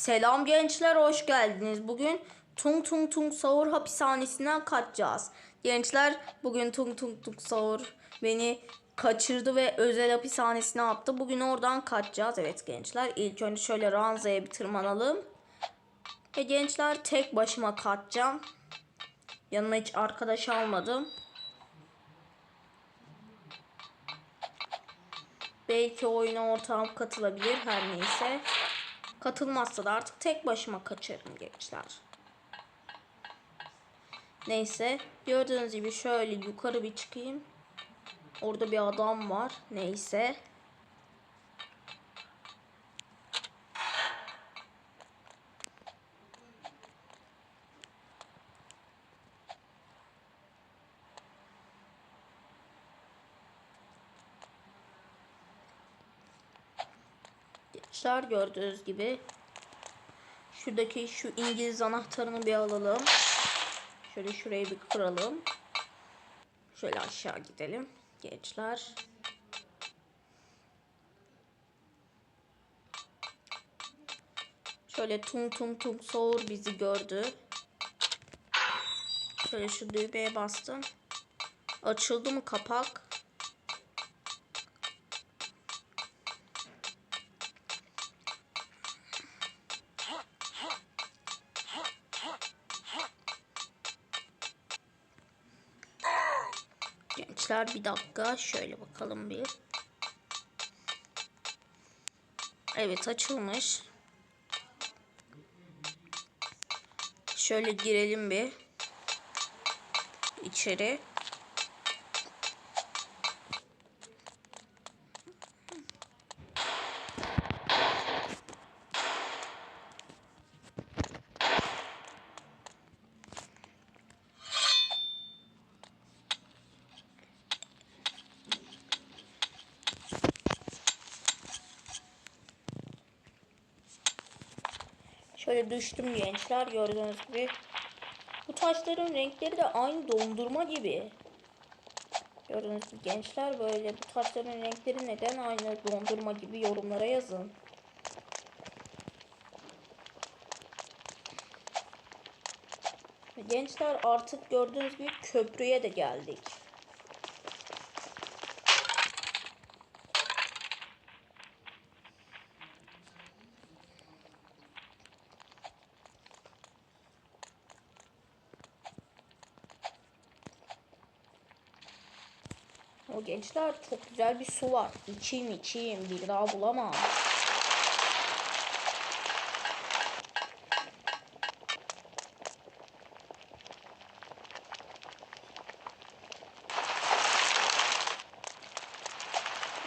Selam gençler hoş geldiniz. Bugün Tung Tung Tung Sahur hapishanesinden kaçacağız. Gençler bugün Tung Tung Tung Sahur beni kaçırdı ve özel hapishanesine attı. Bugün oradan kaçacağız. Evet gençler ilk önce şöyle ranzaya bir tırmanalım. Ve gençler tek başıma kaçacağım. Yanıma hiç arkadaş almadım. Belki oyuna ortağım katılabilir her neyse. Katılmazsa da artık tek başıma kaçarım gençler. Neyse gördüğünüz gibi şöyle yukarı bir çıkayım. Orada bir adam var. Neyse. Gençler gördüğünüz gibi şuradaki şu İngiliz anahtarını bir alalım. Şöyle şurayı bir kıralım. Şöyle aşağı gidelim gençler. Şöyle tum tum tum soğur bizi gördü. Şöyle şu düğmeye bastım. Açıldı mı kapak? Gençler bir dakika şöyle bakalım bir. Evet açılmış. Şöyle girelim bir. içeri. Şöyle düştüm gençler gördüğünüz gibi. Bu taşların renkleri de aynı dondurma gibi. Gördüğünüz gibi gençler böyle bu taşların renkleri neden aynı dondurma gibi yorumlara yazın. Gençler artık gördüğünüz gibi köprüye de geldik. Gençler çok güzel bir su var. İçeyim içeyim bir daha bulamam.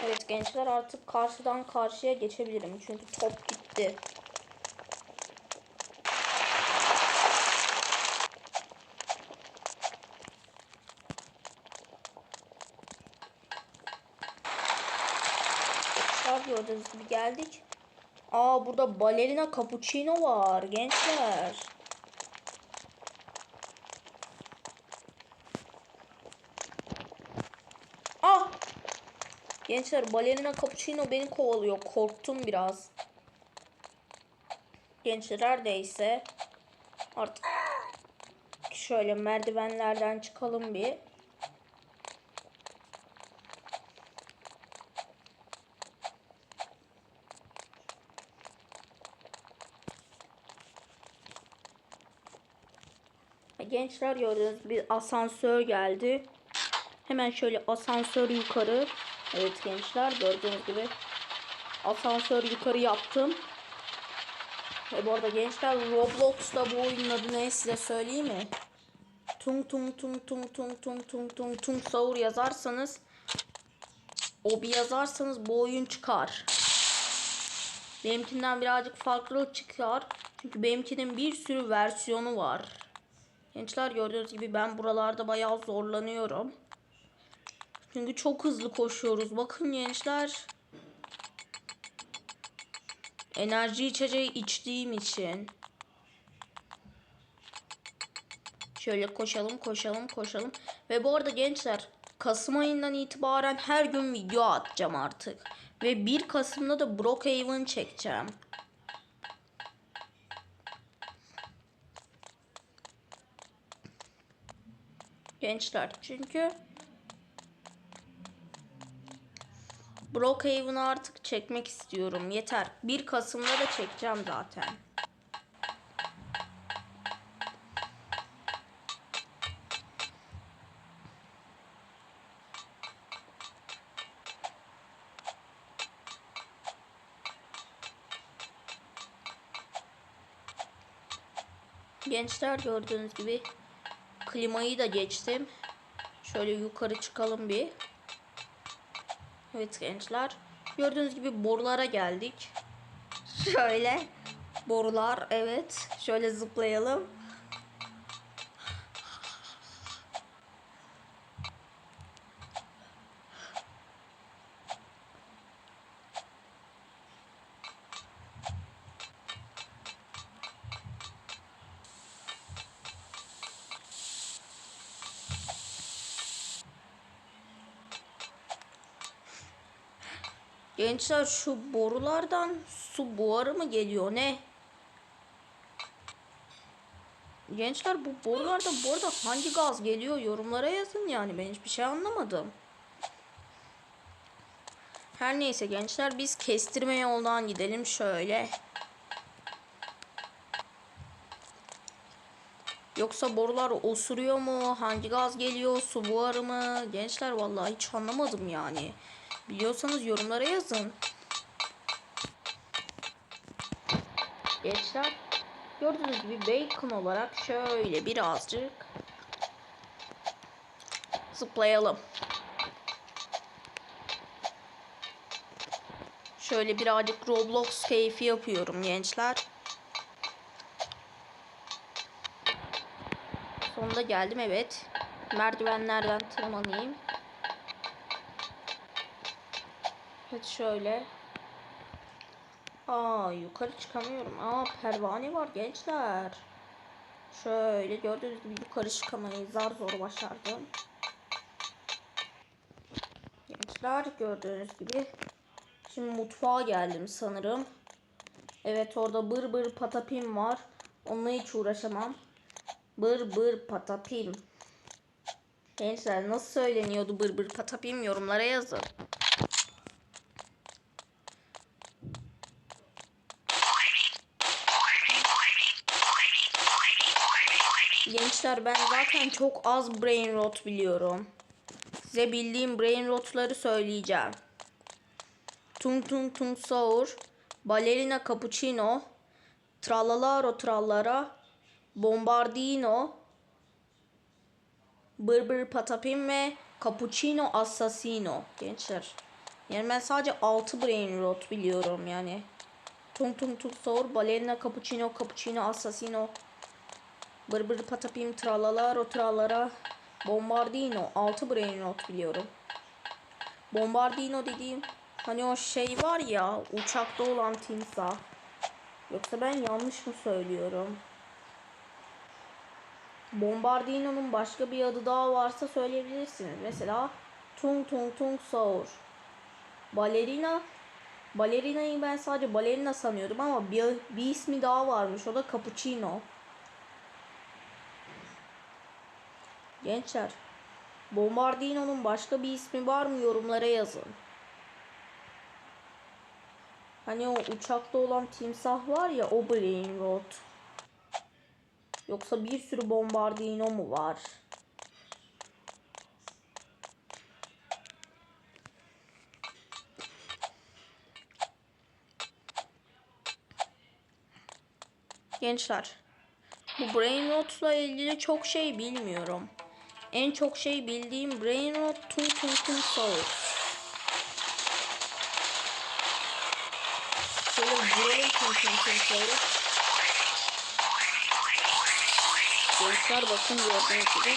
Evet gençler artık karşıdan karşıya geçebilirim. Çünkü top gitti. Gençler gördüğünüz gibi geldik. Aa burada balerina cappuccino var gençler. Ah! Gençler balerina cappuccino beni kovalıyor. Korktum biraz. Gençler neredeyse artık şöyle merdivenlerden çıkalım bir. Gençler gördüğünüz bir asansör geldi. Hemen şöyle asansör yukarı. Evet gençler gördüğünüz gibi asansör yukarı yaptım. Ve bu arada gençler Roblox'ta bu oyunun adı ne size söyleyeyim mi? Tung tung tung tung tung tung tung tung tung sahur yazarsanız o bir yazarsanız bu oyun çıkar. Benimkinden birazcık farklı çıkar. Çünkü benimkinin bir sürü versiyonu var. Gençler gördüğünüz gibi ben buralarda bayağı zorlanıyorum. Çünkü çok hızlı koşuyoruz. Bakın gençler. Enerji içeceği içtiğim için. Şöyle koşalım, koşalım, koşalım. Ve bu arada gençler, Kasım ayından itibaren her gün video atacağım artık. Ve 1 Kasım'da da Brookhaven çekeceğim. Gençler çünkü Brookhaven'ı artık çekmek istiyorum. Yeter. 1 Kasım'da da çekeceğim zaten. Gençler gördüğünüz gibi klimayı da geçtim. Şöyle yukarı çıkalım bir. Evet gençler. Gördüğünüz gibi borulara geldik. Şöyle borular evet. Şöyle zıplayalım. Gençler şu borulardan su buharı mı geliyor ne? Gençler bu borularda bu arada hangi gaz geliyor yorumlara yazın yani ben hiçbir şey anlamadım. Her neyse gençler biz kestirme yoldan gidelim şöyle. Yoksa borular osuruyor mu? Hangi gaz geliyor? Su buharı mı? Gençler vallahi hiç anlamadım yani. Biliyorsanız yorumlara yazın. Gençler gördüğünüz gibi bacon olarak şöyle birazcık zıplayalım. Şöyle birazcık Roblox keyfi yapıyorum gençler. Sonunda geldim evet. Merdivenlerden tırmanayım. Evet şöyle. Aa yukarı çıkamıyorum. Aa pervane var gençler. Şöyle gördüğünüz gibi yukarı çıkamayı zar zor başardım. Gençler gördüğünüz gibi. Şimdi mutfağa geldim sanırım. Evet orada bır bır patapim var. Onunla hiç uğraşamam. Bır bır patapim. Gençler nasıl söyleniyordu bır bır patapim yorumlara yazın. Gençler ben zaten çok az brain rot biliyorum. Size bildiğim brain rotları söyleyeceğim. Tung tung tung saur, ballerina cappuccino, tralalaro trallara, bombardino, bır bır patapim ve cappuccino assassino. Gençler. Yani ben sadece 6 brain rot biliyorum yani. Tung tung tung saur, ballerina cappuccino, cappuccino assassino, Bır bır patapim tralala tralara bombardino 6 brain rot biliyorum. Bombardino dediğim hani o şey var ya uçakta olan timsah. Yoksa ben yanlış mı söylüyorum? Bombardino'nun başka bir adı daha varsa söyleyebilirsiniz. Mesela Tung Tung Tung Saur. Balerina Balerina'yı ben sadece balerina sanıyordum ama bir, bir ismi daha varmış. O da Cappuccino. Gençler, Bombardino'nun başka bir ismi var mı yorumlara yazın. Hani o uçakta olan timsah var ya o Brain. Yoksa bir sürü Bombardino mu var? Gençler, bu Brain Rot'la ilgili çok şey bilmiyorum. En çok şey bildiğim Brain Rot Tung Tung Tung Soul. Şöyle vuralım Tung Tung Tung Soul'u. Gençler bakın gördüğünüz gibi.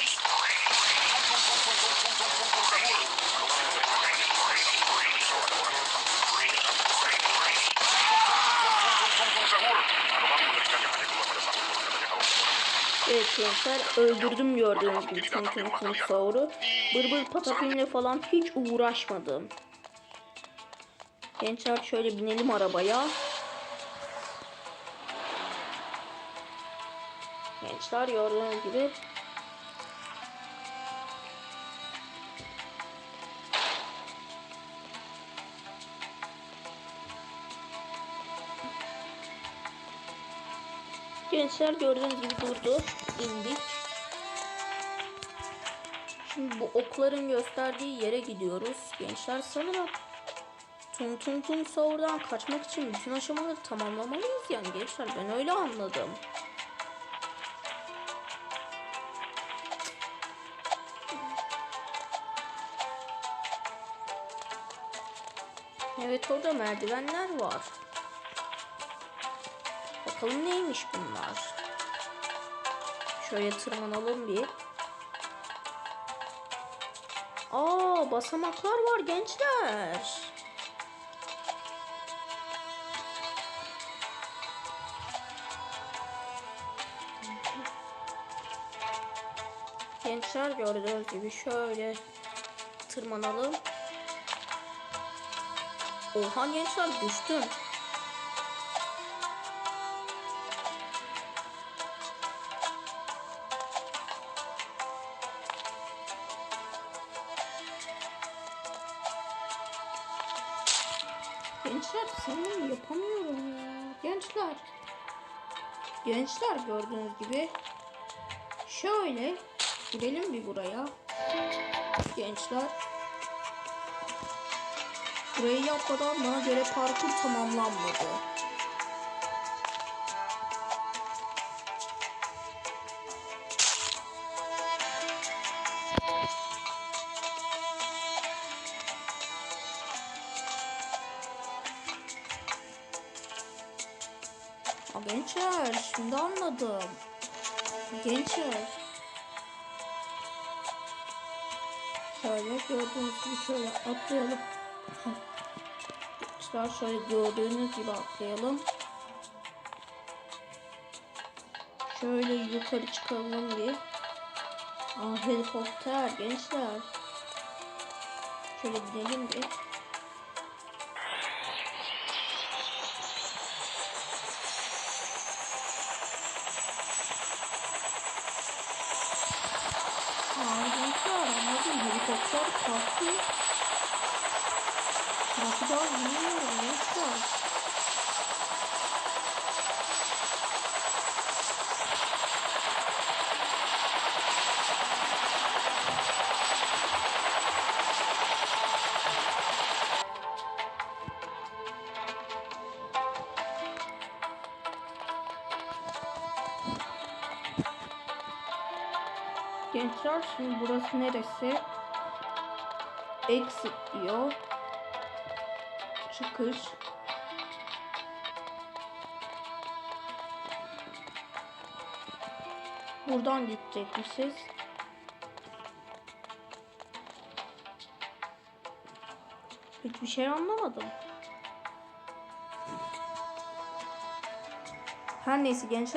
Evet gençler öldürdüm gördüğünüz gibi Tung Tung Tung Saur'u. Bır bır patapinle falan hiç uğraşmadım. Gençler şöyle binelim arabaya. Gençler gördüğünüz gibi Gençler gördüğünüz gibi durdu. İndik. Şimdi bu okların gösterdiği yere gidiyoruz. Gençler sanırım Tung Tung Tung Sahur'dan kaçmak için bütün aşamaları tamamlamalıyız yani gençler. Ben öyle anladım. Evet orada merdivenler var. Bakalım neymiş bunlar. Şöyle tırmanalım bir. Aa basamaklar var gençler. Gençler gördüğünüz gibi şöyle tırmanalım. Oha gençler düştüm. Gençler sanırım yapamıyorum ya. Gençler. Gençler gördüğünüz gibi. Şöyle girelim bir buraya. Gençler. Burayı yapmadan bana göre parkur tamamlanmadı. Ha, gençler şimdi anladım. Gençler. Şöyle gördüğünüz gibi şöyle atlayalım. Gençler şöyle gördüğünüz gibi atlayalım. Şöyle yukarı çıkalım bir. Aa helikopter gençler. Şöyle gidelim bir. Helikopter kalktı. Nasıl daha bilmiyorum gençler. Gençler şimdi burası neresi? Exit diyor. Çıkış. Buradan gidecekmişiz. Hiçbir şey anlamadım. Her neyse gençler